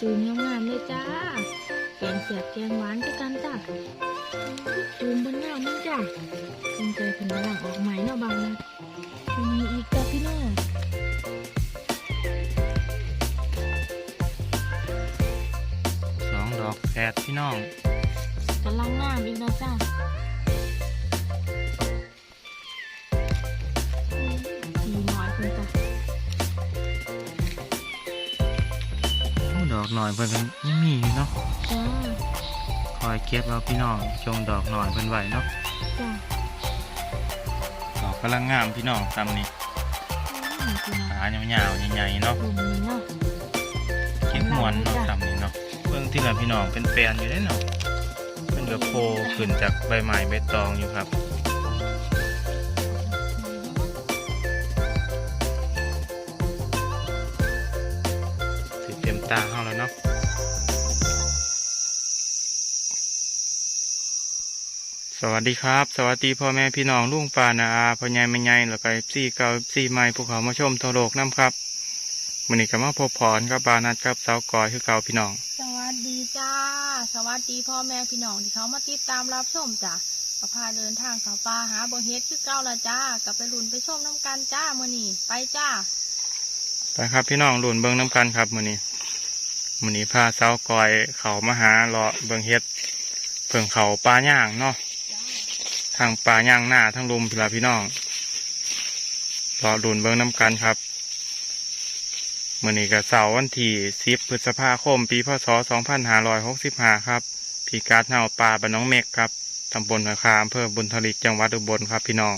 จูงงามๆเลยจ้า แกงเสียบแกงหวานก็กันจ้าจูงบนงามมันจ้าสนใจผลกำลังออกใหม่เนาะบางนะมีอีกจ้าพี่น้องสองดอกแฝดพี่น้องกำลังงามอีกนะจ้า หน่อยเพิ่นก็ยังมีอยู่เนาะจ้าคอยเก็บเอาพี่น้องจงดอกหน่อยเพิ่นไหวเนาะจ้าดอกกำลังงามพี่น้องตำนี้อืมคุณนะขายาวๆใหญ่ๆเนาะกลุ่มนี้เนาะเก็บมวนเนาะตำนี้เนาะเบิ่งที่ละพี่น้องเป็นแฟนอยู่ได้เนาะเพิ่นก็โผล่ขึ้นจากใบไม้ใบตองอยู่ครับ สิเต็มตาเฮาแล้วเนาะสวัสดีครับ สวัสดีพ่อแม่พี่น้องลุงปานาอาพ่อใหญ่แม่ใหญ่แล้วก็ซี่เก่าซี่ใหม่ภูเขามาชมทั่วโลกน้ำครับมื้อนี้ก็มาพบพรกับบานัดกับสาวกอยคือเก่าพี่น้อง สวัสดีจ้า สวัสดีพ่อแม่พี่น้องที่เขามาติดตามรับชมจ้ะก็พาเดินทางเขาป่าหาบงเฮ็ดคือเก่าละจ้ากลับไปลุ่นไปชมน้ำกันจ้ามื่อนี้ไปจ้าไปครับพี่น้องหลุนเบิงน้ำกันครับมื้อนี้ มื้อนี้พาเสาวกอยเขามาหาเลาะเบิงเฮ็ดเพิ่งเขาปลาย่างเนาะทางปลาย่างหน้าทั้งลุมพี่ละพี่น้องรอหลุนเบิงน้ำกันครับมื้อนี้ก็เสาร์วันที่10พฤษภาคม ปีพศ2565ครับพีการ์ดเฮาปลาบ้านน้องเมกครับตำบลหอยคาอำเภอบุญทลิกจังหวัดอุบลครับพี่น้อง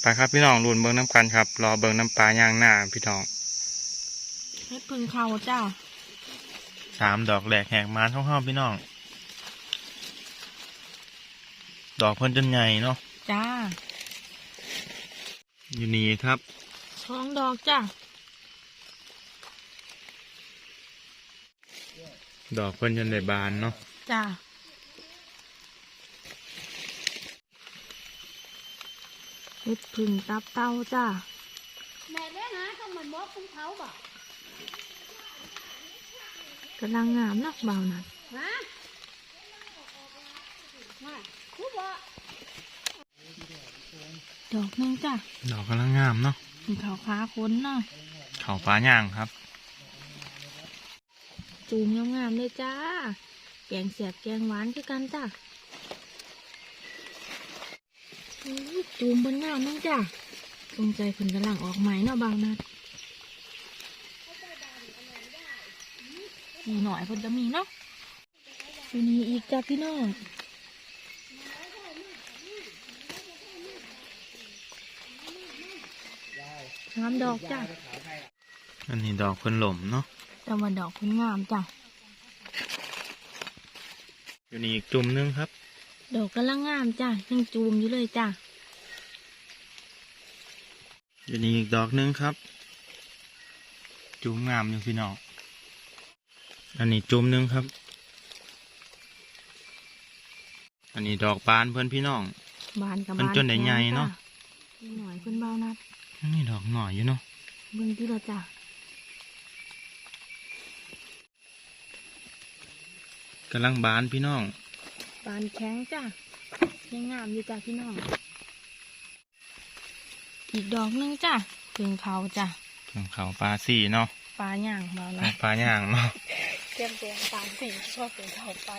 ไปครับพี่น้องหลุนเบิงน้ำกันครับ รอเบิงน้ำปลาย่างหน้าพี่น้อง เฮ็ดพึ่งเขาจ้า สามดอกแหลกแหกมานห้องๆพี่น้อง ดอกเพิ่นจนใหญ่เนาะ จ้า อยู่นี่ครับสองดอกจ้า ดอกเพิ่นจนได้บานเนาะ จ้า เฮ็ดพึ่งตับเต้าจ้า แม่ได้หาต้องมันบอกคุณเขาบอก กำลังงามนักเบานัดฮะมาคุบอกดอกหนึงจ้าดอกกำลังงามเนาะมีขาวขาค้นเนาะเขาปลาย่างครับ จูงงามๆเลยจ้า แกงเสียบแกงหวานคือกันจ้าอื้อจูงบนงามมั้งจ้าสงใจผลกำลังออกใหม่เนาะบางนัด มีหน่อยผลจะมีเนาะอยู่นี่อีกจ้าพี่น้องสามดอกจ้าอันนี้ดอกเพิ่นหล่มเนาะแต่ว่าดอกคุณงามจ้ะอยู่นี่อีกจุ่มหนึงครับ ดอกกำลังงามจ้ะยังจูมอยู่เลยจ้ะอยู่นี่อีกดอกหนึงครับ จุ่มงามอยู่พี่น้อง อันนี้จุ่มหนึงครับ อันนี้ดอกบานเพื่อนพี่น้อง บานกับมันบานจนได้ใหญ่เนาะจ้หน่อยเพิ่นเบานัดอันนี้ดอกหน่อยอยู่เนาะมึงที่ละจ้ะกำลังบานพี่น้อง บานแข็งจ้ะยังงามอยู่จ้ะพี่น้อง อีกดอกหนึงจ้ะถึงเขาจ้ะของเขาปลาสี่เนาะปลาย่างเบานัดปลาย่างเนาะ เตรียมแกงปลาสีชอบเป็นเขาปลา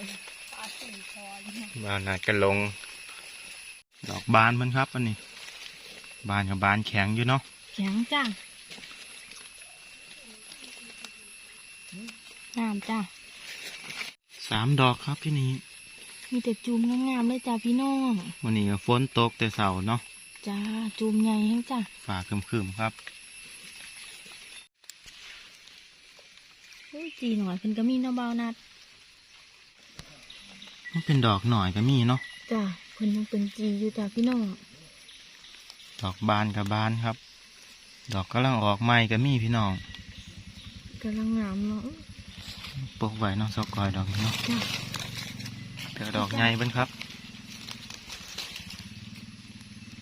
ปลาสีคอนบานอาจจะลง ดอกบานมันครับอันนี้ บานกับบานแข็งอยู่เนาะแข็งจ้ะงามจ้ะสามดอกครับที่นี่มีแต่จูมงามๆเลยจ้ะพี่น้องวันนี้ก็ฝนตกแต่เสาเนาะจ้าจูมใหญ่แห้งจ้ะฝ่าครึมๆครับ อุ้ยจีหน่อยเพิ่นก็มีเนาะเบานัดมันเป็นดอกหน่อยก็มีเนาะจ้ะเพิ่นยังเป็นจีอยู่จ้ะพี่น้องดอกบานกับบานครับ ดอกกำลังออกใหม่ก็มีพี่น้องกำลังงามเนาะปกไว้เนาะสกอยดอกนี้เนาะจ้ะเดี๋ยวดอกใหญ่เบิ้นครับ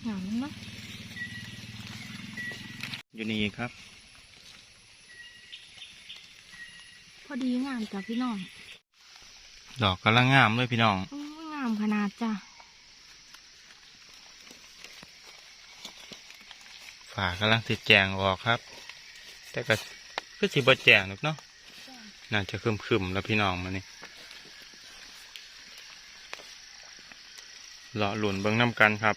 งามเนาะอยู่นี่ครับ พอดีงามจ้ะพี่น้อง ดอกกำลังงามเลยพี่น้องอู้งามขนาดจ้ะฝากำลังติดแจงออกครับ แต่ก็คือสิบ่แจงหรอกเนาะน่าจะคึมๆแล้วพี่น้องมานี่รอหลุนเบิ้งน้ำกันครับ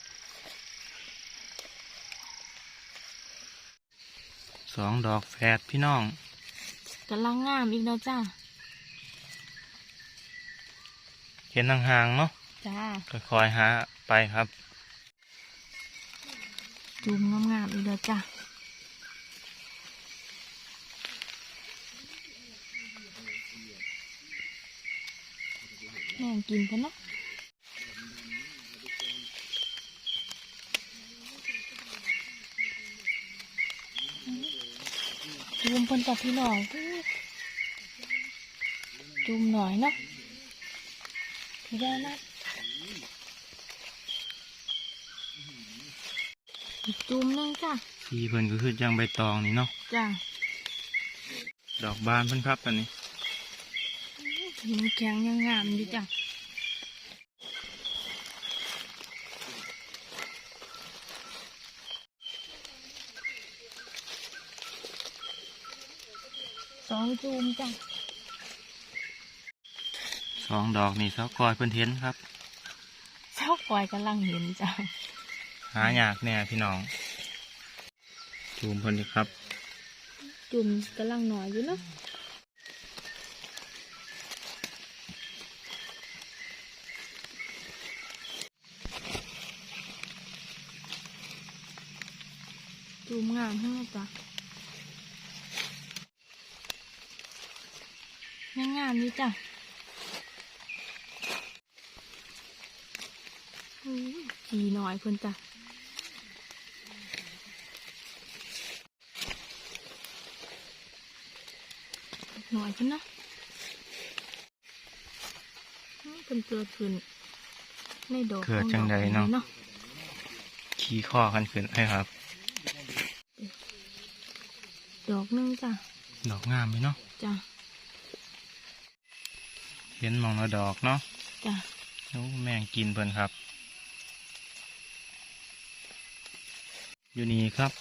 สองดอกแฝดพี่น้อง กำลังงามอีกแล้วจ้ะเห็นห่างๆเนาะจ้าค่อยๆหาไปครับ จุ่มงามๆอีกแล้วจ้ะแม่งกินกันเนาะจุ่มเพิ่นกับพี่น้อง จุ่มหน่อยเนาะพี่ได้นะอีกจุ่มหนึงจ้ะสีเพิ่นก็คือจังใบตองนี่เนาะจ้ะดอกบานเพิ่นครับอันนี้หินแข็งยังงามอยู่จ้ะสองจุ่มจ้ะส องดอกนี่เสากอยเพิ่นเห็นครับเจ้าปล่อยกำลังเห็นจ้ะหายากแน่พี่น้องจูมเพิ่นดีครับ จุ่มกำลังหน่อยอยู่เนาะจุ่มงามให้จ้ะยังงามนี่จ้ะอู้ย จีหน่อยเพิ่นจ้ะหน่อยขึ้นนะอืมเป็นเกิดขึ้นในดอกเกิดจังใดเนาะของดอกขี้ข้อกันขึ้นให้ครับ ดอกหนึงจ้ะดอกงามไหมเนาะจ้ะเห็นหมองละดอกเนาะจ้ะโอ้แมงกินเพิ่นครับ อยู่นี่ครับ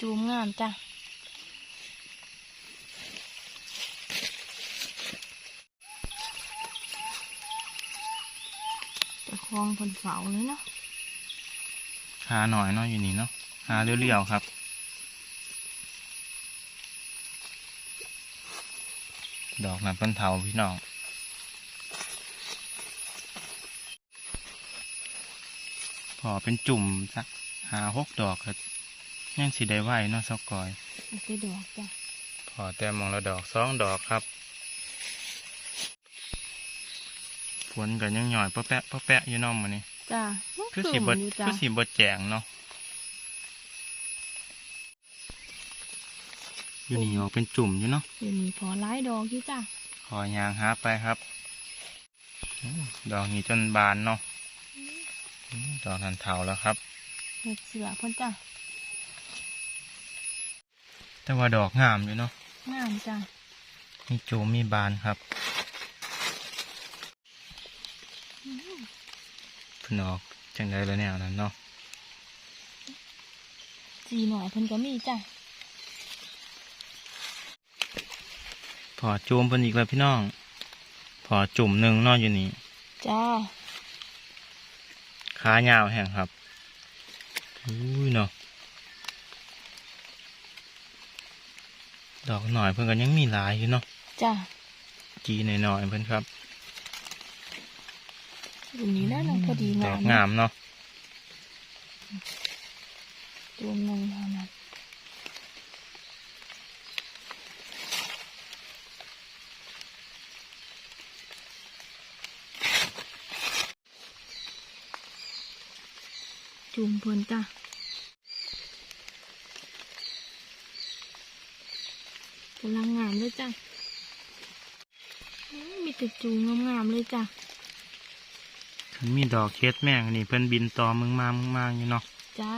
จูมงามจ้ะจะคลองคนเสาเลยเนาะหาหน่อยเนาะอยู่นี่เนาะหาเรียวๆครับดอกนั้นเพิ่นเทาพี่น้อง พอเป็นจุ่มสัก หาหกดอกก็ยังสิได้ไหวเนาะเสากอยเอาไปดอกจ้ะพอแต่มองละดอกสองดอกครับฝนกันยังหน่อยปะแปะปะแปะอยู่เน้องมันนี่จ้ะยังคือคืสีอบดอยู่จ้ะคือสีบดแจงเนาะอยู่นี่ออกเป็นจุ่มอยู่เนาะอยู่นี่พอร้ายดอกอยู่จ้ะขอยางหาไปครับโอ้ดอกนี้จนบานเนาะอืมดอกนันเทาแล้วครับ เห็ดเสือเพิ่นจ้ะแต่ว่าดอกงามอยู่เนาะงามจ้ะมีจูมมีบานครับอืมเพิ่นออกจังไดแล้วแนวนั้นเนาะจีหน่อยเพิ่นก็มีจ้ะพอจูมเพิ่นอีกแล้วพี่น้อง พอจุ่มหนึ่งเนอนอยู่นี่ จ้าขายาวแห่งครับ อุ้ยเนาะดอกหน่อยเพิ่นก็ยังมีหลายอยู่เนาะจ้าจีหน่อยๆเพิ่นครับอยู่นี่นะน้องพอดีดงาอมกงามเนาะตัวหนึงเท่านั้น จุ่มเพิ่นจ้ะกำลังงามเลยจ้ะอื้อมีแต่จูงงามๆเลยจ้ะคันมีดอกเคสแม่งนี่เพิ่นบินต่อมึงมามึงมาอยู่เนาะจ้า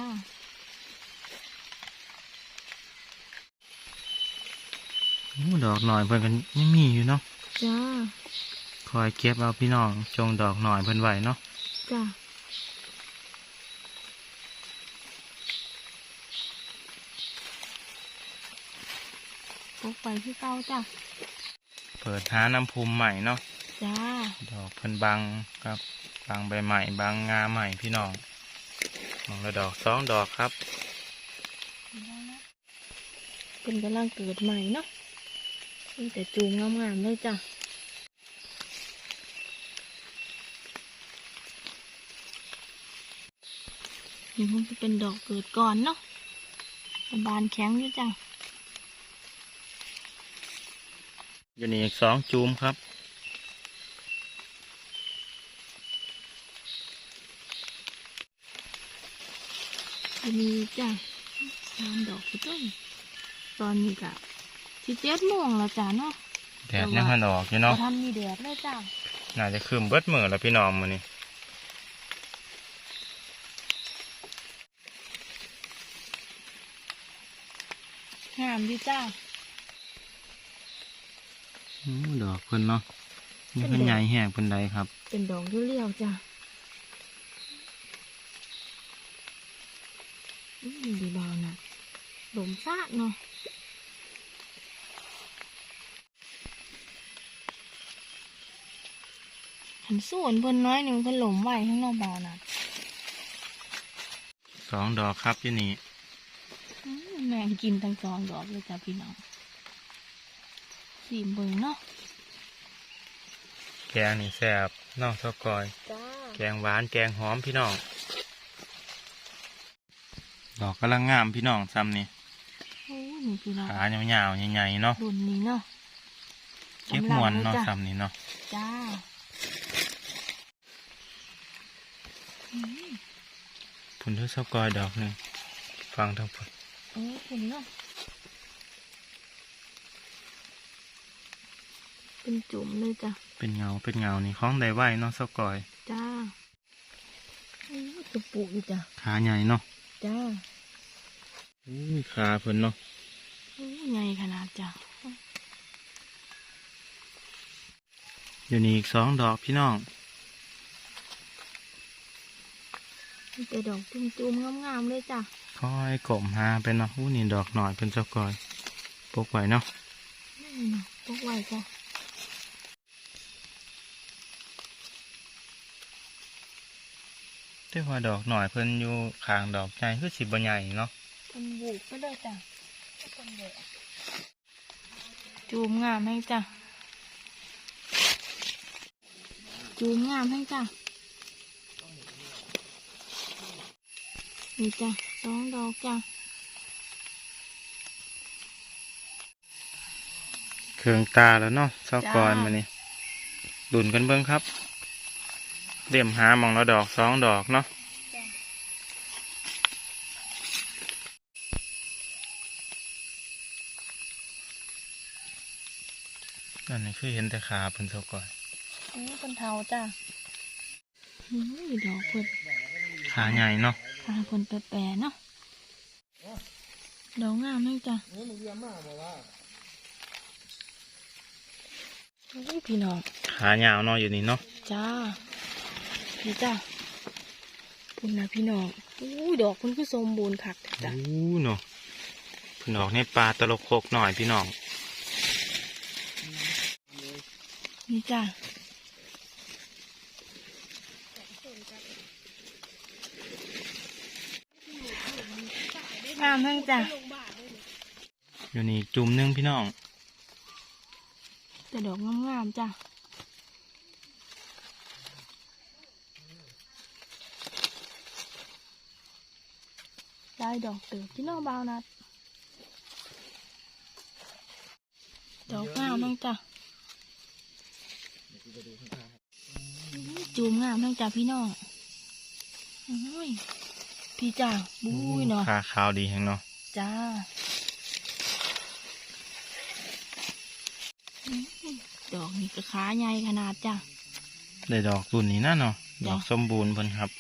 โอ้ดอกหน่อยเพิ่นกันยังมีอยู่เนาะจ้าคอยเก็บเอาพี่น้องจงดอกหน่อยเพิ่นไหวเนาะจ้า ไปที่เก้าจ้าเปิดหาน้ำพุมใหม่เนาะ จ้า ดอกเพิ่นบางครับ บางใบใหม่ บางงาใหม่พี่น้องมองละดอกสองดอกครับ เป็นกำลังเกิดใหม่เนาะมีแต่จูงงามๆเลยจ้ะนี่มันจะเป็นดอกเกิดก่อนเนาะบานแข็งอยู่จ้ะ อยู่นี่อีกสองจูมครับอันนี้จ้ะสามดอกคือต้นตอนนี้กะที่เจ็ดโมงแล้วจ้ะเนาะแดดยังหันออกอยู่เนาะบ่ทันมีแดดเลยจ้ะน่าจะคืมเบิดมือแล้วพี่น้องมื้อนี้งามดีจ้ะอู้ ดอกเพิ่นเนาะนี่เพิ่นใหญ่แห้งเพิ่นใดครับ เป็นดอกเรียวๆจ้ะอืมดีบาวนะหลมซากเนาะหันส่วนเพิ่นน้อยหนึ่งเพิ่นหลมไหวข้างนอกบาวนะสองดอกครับอยู่นี่อืมแม่งกินทั้งสองดอกเลยจ้ะพี่น้อง สีเบิ่งเนาะแกงนี่แซ่บน้องซอกกอย จ้าแกงหวานแกงหอมพี่น้อง ดอกกำลังงามพี่น้องซ้ำนี่โอ้ยนี่พี่น้องขายาวๆใหญ่ๆเนาะรุ่นนี้เนาะเก็บมวนเนาะจ้ะซ้ำนี่เนาะจ้าอืมพุ่นทุซอกกอยดอกหนึ่งฟังทั้งพุ่นเอ้ยคุณเนาะ เป็นจุ่มเลยจ้ะ เป็นเงา เป็นเงา นี่ของได้ไหวเนาะซอกกอย จ้าอู้จะปลูกอยู่จ้ะ ขาใหญ่เนาะ จ้าอุ้ยขาเพิ่นเนาะอู้ใหญ่ขนาดจ้ะอยู่นี่อีกสองดอกพี่น้องมีแต่ดอกจุ่มๆงามๆเลยจ้ะคอยกลมหาไปเนาะอู้นี่ดอกหน่อยเพิ่นซอกกอย ปกไว้เนาะนี่เนาะพวกไว้จ้ะ แต่ว่าดอกหน่อยเพิ่นอยู่ข้างดอกใหญ่คือสิบ่ใหญ่เนาะเป็นบุกไปเลยจ้ะจูมงามให้จ้ะ จูมงามให้จ้ะ นี่จ้ะสองดอกจ้ะ เครื่องตาแล้วเนาะซอกกอยมานี่ดุนกันเบิ่งครับ เดี่ยมหาหมองละดอกสองดอกเนาะอันนี้คือเห็นแต่ขาเพิ่นซอกกอยอันนี้เป็นเทาจ้ะอืมดอกเพิ่นขาใหญ่เนาะพาเพิ่นไปแปรเนาะดอกงามให้จ้ะโอ้ยพี่น้องขายาวเนาะอยู่นี่เนาะจ้า พี่จ้าคุณนะพี่น้องอู้ยดอกคุณคือสมบูรณ์คักจ้ะโอ้เนาะเพิ่นออกในปลาตะลกโคกหน่อยพี่น้อง นี่จ้างามทั้งจ้ะอยู่นี่จุ่มหนึงพี่น้อง แต่ดอกงามๆจ้ะ ได้ดอกเติบพี่น้องเบาวนัดดอกงามทั้งจ้ะจูมงามทั้งจ้ะพี่น้องโอ้ยพี่จ้าบุ้ยเนาะขาขาวดีแฮงเนาะจ้าอืมดอกนี่ก็ขาใหญ่ขนาดจ้ะได้ดอกรุ่นนี้นะเนาะดจ้ะอกสมบูรณ์เพิ่นครับ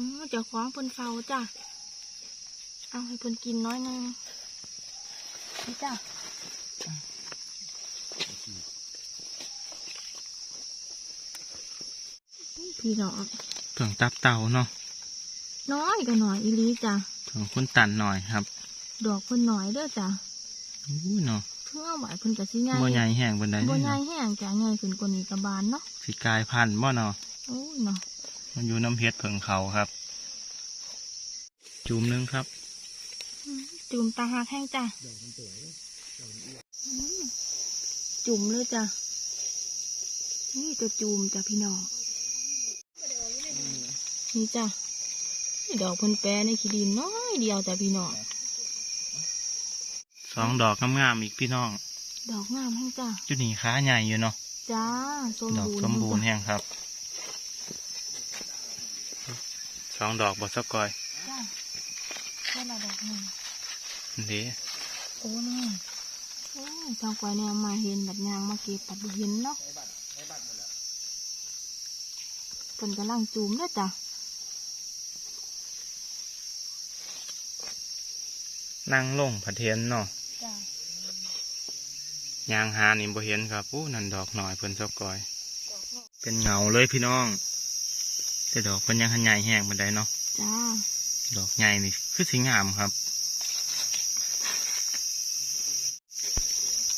อ๋อเจ้าของเพิ่นเฝ้าจ้ะ เอาให้เพิ่นกินน้อยหนึงนี่จ้ะพี่น้องเพิ่งตับเต่าเนาะ น้อยก็หน่อยอีหลีจ้ะเพิ่งคุณตันหน่อยครับ ดอกเพิ่นหน่อยเด้อจ้ะอู้เนาะเพื่อไหวเพิ่นก็สิง่ายบ่ใหญ่แห้งบนไดบ่เนาะใหญ่แห้งจ้ะใหญ่ขึ้นกว่านี้กระบาลเนาะสิกลายพันธุ์บ่เนาะโอ้ยเนาะ มันอยู่น้ำเพชรเพิ่งเขาครับ จุ่มหนึงครับอืมจุ่มตาหักแห้งจ้ะอืมจุ่มเลยจ้ะ นี่ตัวจุ่มจ้ะพี่น้องนี่จ้ะนี่ดอกเพิ่นแปรในขี้ดินน้อยเดียวจ้ะพี่น้องสองดอกงามๆอีกพี่น้อง ดอกงามแห้งจ้ะจุดนี้ขาใหญ่อยู่เนาะจ้าสมดอกบูรณ์สมบูรณ์แห้งแห้งครับ สองดอกบอสกอยจ้ะแค่ละดอกหนึ่งเด้โอ้นี่โอ้ยทางไกวเนี่ยมาเห็นแบบยางมาเก็บปัดบ่เห็นเนาะเพิ่นกำลังจูมเด้อจ้ะนั่งลงผัดเทียนเนาะจ้ะยางหานี่บ่เห็นครับอู้นั่นดอกหน่อยเพิ่นสกอย เป็นเงาเลยพี่น้อง แต่ดอกเพิ่นยังหันใหญ่แห้งบันไดเนาะจ้าดอกใหญ่นี่คือสีงามครับ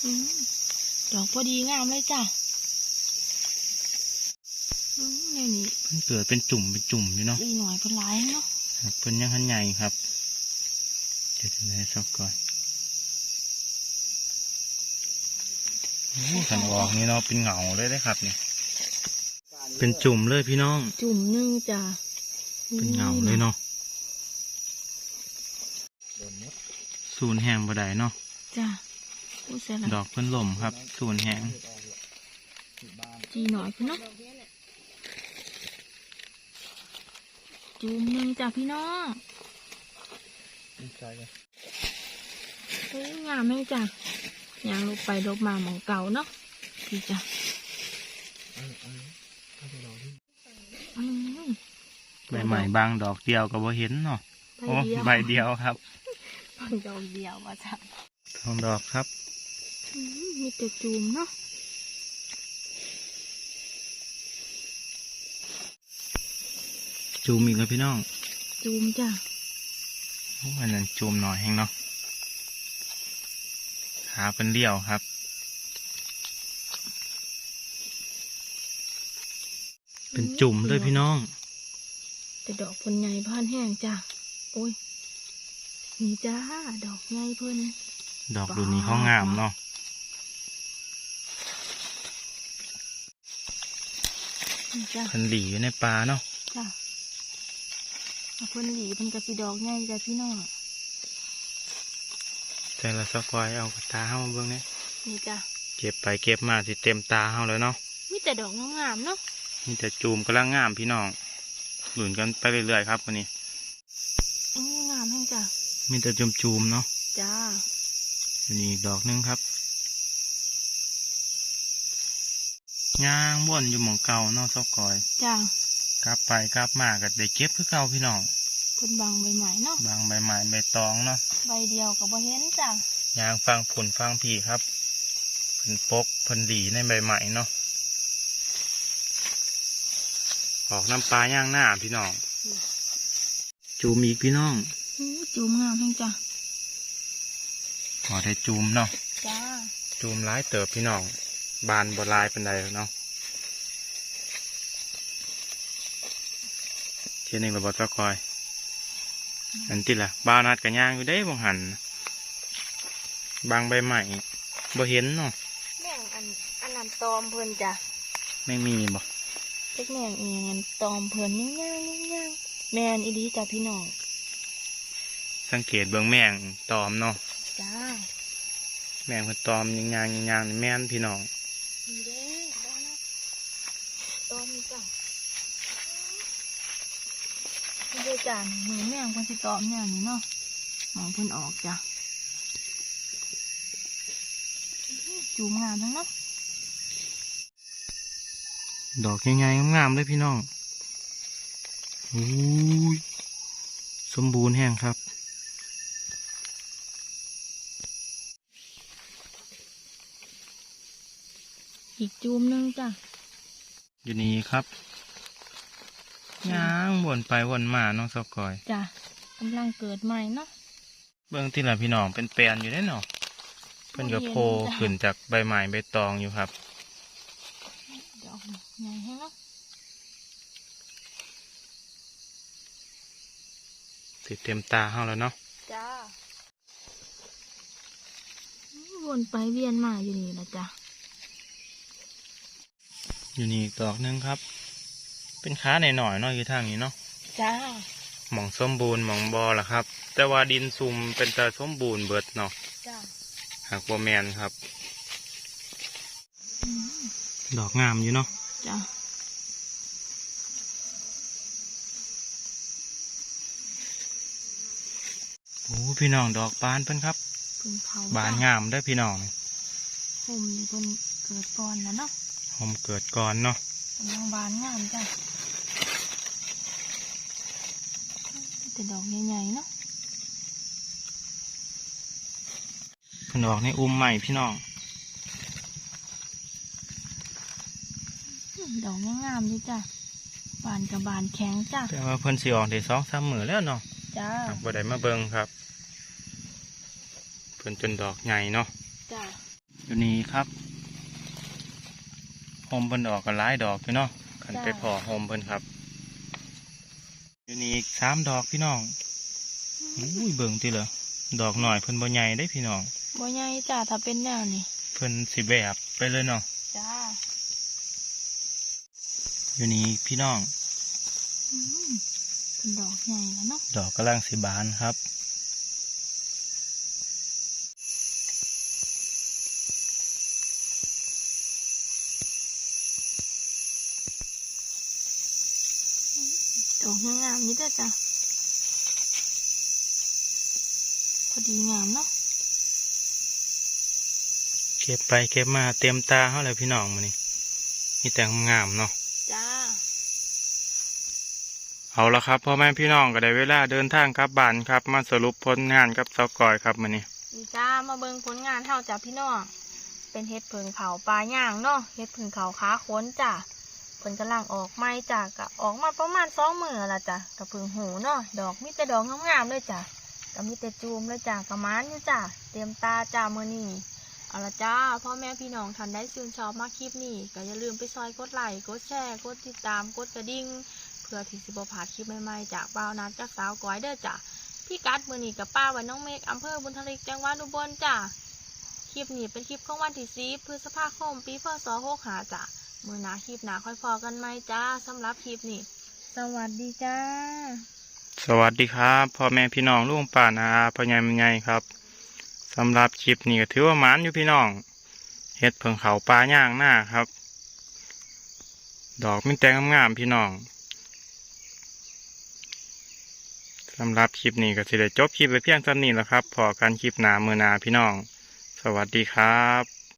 อืมดอกพอดีงามเลยจ้ะอืมนี่นี่เพิ่นเกิดเป็นจุ่มเป็นจุ่มอยู่เนาะดีหน่อยเพิ่นหลายเนาะครับเพิ่นยังหันใหญ่ครับเดี๋ยวจะได้สกอยโอ้ขันออกนี่เนาะเป็นเงาเลยได้ครับนี่ เป็นจุ่มเลยพี่น้อง จุ่มหนึงจ้ะเป็นเงาเลยเนาะสูนแห้งบ่ได้เนาะจ้ะอู้เสียละดอกเพิ่นล่มครับสูนแห้งจีหน่อยพี่เนาะจุ่มหนึงจ้ะพี่น้องเฮ้ยงามไหมจ้ะยางลงไปลบมาหมองเก่าเนาะดีจ้ะอืม ใบใหม่บางดอกเดียวก็บ่เห็นเนาะโอ้ใบเดียวครับใบดอกเดียวว่าจ้ะทองดอกครับอืมมีแต่จุ่มเนาะจูมอีกแล้วพี่น้องจุ่มจ้ะโอ้อันนั้นจูมหน่อยแห้งเนาะขาเป็นเลี้ยวครับ เป็นจุ่มเลยพี่น้อง แต่ดอกเพิ่นใหญ่พานแห้งจ้ะโอ้ยนี่จ้าดอกใหญ่เพิ่นดอกดูนี้เขางามเนาะนี่จ้ะเพิ่นหลีอยู่ในป่าเนาะจ้ะเอาเพิ่นหลีเพิ่นกระสีดอกใหญ่จ้ะพี่น้องแต่ละสกอยเอากระตาเฮามาเบิ่งเนี่ยนี่จ้ะเก็บไปเก็บมาสิเต็มตาเฮาเลยเนาะมีแต่ดอกงามๆเนาะมีแต่จูมกำลังงามพี่น้อง หลุนกันไปเรื่อยๆครับวันนี้อืมงามแห้งจ้ะมีแต่จูมจูมๆเนาะจ้าอันนี้อีกดอกหนึงครับย่างบ่วนอยู่หมองเก่าเนาะสกอย จ้ากลับไปกลับมาก็ได้เก็บคือเก่าพี่น้องเพิ่นบางใบใหม่เนาะบางใบไม้ใบตองเนาะใบเดียวก็บ่เห็นจ้ะยางฟังผุนฟังผีครับเพิ่นปกเพิ่นดีในใบไม้เนาะ ออกน้ำปลาย่างหน้าพี่น้อง จูมอีกพี่น้องอู้จุ่มงามแห้งจ้ะขอได้จูมเนาะจ้าจูมร้ายเติบพี่น้อง บานบลายเป็นใดเนาะเทียนหนึ่งระบบตะคอย อันติละบาวนัดกันย่างอยู่ได้บางหัน บางใบใหม่บ่เห็นเนาะแม่งอันอันนั้นตอมเพิ่นจ้ะไม่มีบ่ เล็กแม่งเอียงอันตอมเพิ่นนิ่งย่างนิ่งย่างแม่นอีดีจ้ะพี่น้องสังเกตเบื้องแมงตอมเนาะจ้าแมงเพิ่นตอมยิงยางยิงยางนี่แม่นพี่น้องดีเด้อบ้านนะตอมจ้ะนี่เด้อจ้ะหนูแม่งเพิ่นสิตอมแนวนี้เนาะหมองเพิ่นออกจ้ะจูมงามทั้งเนาะ ดอกง่ายๆงามๆเลยพี่น้องอ้ยสมบูรณ์แห้งครับ อีกจูมนึงจ้ะ อยู่นี่ครับย่างวนไปวนมาน้องสกอย จ้ะกำลังเกิดใหม่เนาะ เบื้องที่ลังพี่น้องเป็นแปลนอยู่ได้เนาะเพิ่นกระโพขึ้นจากใบไม้ใบตองอยู่ครับ สิเต็มตาเฮาแล้วเนาะจ้าวนไปเวียนมาอยู่นี่ละจ้ะอยู่นี่อีกดอกหนึงครับ เป็นค้าหน่อยๆเนาะอยู่ทางนี้เนาะจ้าหมองสมบูรณ์หมองบอล่ะครับ แต่ว่าดินซุ่มเป็นตาสมบูรณ์เบิดเนาะจ้าหากบ่แมนครับ ดอกงามอยู่เนาะจ้า พี่น้องดอกบานเพิ่นครับพึ่งเขาบานจ้ะงามได้อพี่น้องห่มนี่เพิ่นเกิดก่อนนะเนาะผมเกิดก่อนเนาะกำลังบานงามจ้ะแต่ดอกใหญ่ๆเนาะเพิ่นออกในอุ้มใหม่พี่น้องอืมดอกงามๆดีจ้ะบานกับบานแข็งจ้ะแต่ว่าเพิ่นสิออกได้สองสามมือแล้วเนาะจ้าหากบ่ได้มาเบิ่งครับเพิ่นจนดอกใหญ่เนาะจ้าอยู่นี่ครับโฮมเพิ่นออกกันหลายดอกพี่เนาะคันไปพอโฮมเพิ่นครับ อยู่นี่อีกสามดอกพี่น้องอุ้ยเบิ่งติเหรอดอกหน่อยเพิ่นบ่ใหญ่ได้พี่น้องบ่ใหญ่จ้ะถ้าเป็นแนวนี้เพิ่นสิแบบไปเลยเนาะจ้าอยู่นี่พี่น้องอืมเป็นดอกใหญ่แล้วเนาะดอกกำลังสิบานครับ ดอกงามๆนี่เด้อจ้ะพอดีงามเนาะเก็บไปเก็บมาเต็มตาเฮาเลยพี่น้องมื้อนี้มีแต่งามๆเนาะจ้าเอาละครับพ่อแม่พี่น้องก็ได้เวลาเดินทางกลับบ้านครับ มาสรุปผลงานกับเสากอยครับมื้อนี้นี่จ้ามาเบิ่งผลงานเท่าจ้ะพี่น้องเป็นเห็ดเผิงเขาปลาย่างเนาะเห็ดเผิงเขาขาค้นจ้ะ เพิ่นกำลังออกไม้จ้ะกะออกมาประมาณสองมือละจ้ะกับเผิงหูเนาะดอกมีแต่ดอกงามๆเลยจ้ะก็มีแต่จูมเลยจ้ะกระมานอยู่จ้ะเตรียมตาจ้ามือนี้เอาละจ้าพ่อแม่พี่น้องท่านได้ชื่นชอบมากคลิปนี้ก็อย่าลืมไปซอยกดไลค์กดแชร์กดติดตามกดกระดิ่งเพื่อที่สิบพลาดคลิปใหม่ๆจากบ่าวนัดจากสาวก้อยเด้อจ้ะพี่กัดมือนีกับป้าวันน้องเมฆอำเภอบุญทลิกจังหวัดอุบลจ้ะคลิปนี้เป็นคลิปของวันที่สีพฤษภาคมปีพศหกหาจ้ะ มือหนาคลิปหนาค่อยพอกันไหมจ้าสำหรับคลิปนี้สวัสดีจ้า สวัสดีครับพ่อแม่พี่น้องลุงป่านาอาพ่อใหญ่แม่ใหญ่ครับสำหรับคลิปนี้ก็ถือว่าหมานอยู่พี่น้องเฮ็ดเพิ่งเขาปลาย่างหน้าครับ ดอกมีแต่งามๆพี่น้องสำหรับคลิปนี้ก็สิได้จบคลิปไปเพียงเท่านี้แหล้วครับพอกันคลิปหนามือหนาพี่น้อง สวัสดีครับ